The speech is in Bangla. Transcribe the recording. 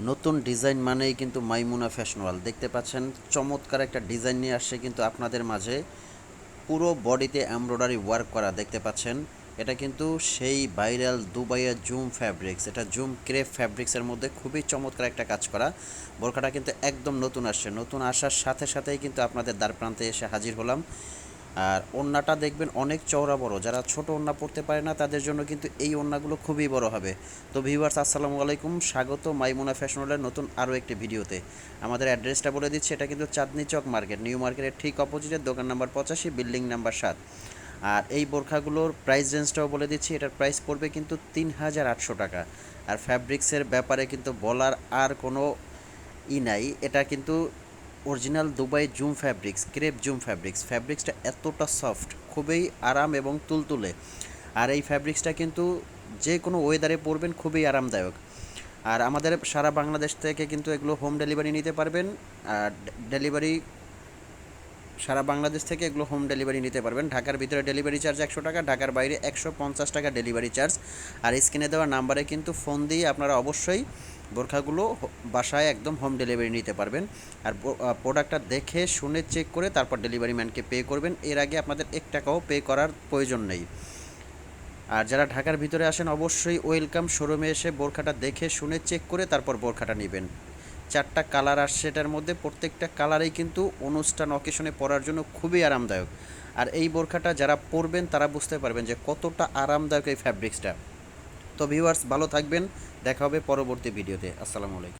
নতুন ডিজাইন মানেই কিন্তু মাইমুনা ফ্যাশন ওয়াল। দেখতে পাচ্ছেন, চমৎকার একটা ডিজাইন নিয়ে আসছে কিন্তু আপনাদের মাঝে। পুরো বডিতে এমব্রয়ডারি ওয়ার্ক করা দেখতে পাচ্ছেন। এটা কিন্তু সেই ভাইরাল দুবাইয়ের জুম ফ্যাব্রিক্স। এটা জুম ক্রেপ ফ্যাব্রিক্সের মধ্যে খুবই চমৎকার একটা কাজ করা। বোরখাটা কিন্তু একদম নতুন আসছে। নতুন আসার সাথে সাথেই কিন্তু আপনাদের দ্বার প্রান্তে এসে হাজির হলাম। আর ওড়নাটা দেখবেন অনেক চওড়া বড়। যারা ছোট ওড়না পড়তে পারে না, তাদের জন্য কিন্তু এই ওড়নাগুলো খুবই বড় হবে। তো ভিউয়ার্স আসসালামু আলাইকুম, স্বাগত মাইমুনা ওয়ালের নতুন আরও একটি ভিডিওতে। আমাদের অ্যাড্রেসটা বলে দিচ্ছি, এটা কিন্তু চাঁদনি চক মার্কেট, নিউ মার্কেটের ঠিক অপোজিটের দোকান নাম্বার পঁচাশি, বিল্ডিং নাম্বার সাত। আর এই বোরখাগুলোর প্রাইস রেঞ্জটাও বলে দিচ্ছি, এটার প্রাইস পড়বে কিন্তু তিন হাজার আটশো টাকা। আর ফ্যাব্রিক্সের ব্যাপারে কিন্তু বলার আর কোনো ই নাই, এটা কিন্তু original Dubai zoom fabrics, crepe zoom fabrics. ফ্যাব্রিক্সটা এতটা সফট, খুবই আরাম এবং তুলতুলে। আর এই ফ্যাব্রিক্সটা কিন্তু যে কোনো ওয়েদারে পরবেন, খুবই আরামদায়ক। আর আমাদের সারা বাংলাদেশ থেকে কিন্তু এগুলো হোম ডেলিভারি নিতে পারবেন। আর ডেলিভারি সারা বাংলাদেশ থেকে এগুলো হোম ডেলিভারি নিতে পারবেন। ঢাকার ভিতরে ডেলিভারি চার্জ একশো টাকা, ঢাকার বাইরে একশো পঞ্চাশ টাকা ডেলিভারি চার্জ আর স্ক্রিনে দেওয়া নাম্বারে কিন্তু ফোন দিয়ে আপনারা অবশ্যই বোরখাগুলো বাসায় একদম হোম ডেলিভারি নিতে পারবেন। আর প্রোডাক্টটা দেখে, শুনে চেক করে তারপর ডেলিভারি ম্যানকে পে করবেন। এর আগে আপনাদের এক টাকাও পে করার প্রয়োজন নেই। আর যারা ঢাকার ভিতরে আসেন, অবশ্যই ওয়েলকাম শোরুমে এসে বোরখাটা দেখে, শুনে চেক করে তারপর বোরখাটা নেবেন। চারটা কালার আসছে এটার মধ্যে প্রত্যেকটা কালারেই কিন্তু অনুষ্ঠান অকেশনে পরার জন্য খুবই আরামদায়ক। আর এই বোরখাটা যারা পরবেন, তারা বুঝতে পারবেন যে কতটা আরামদায়ক এই ফ্যাব্রিক্সটা তো ভিউয়ার্স ভালো থাকবেন দেখা হবে পরবর্তী ভিডিওতে আসসালামু আলাইকুম।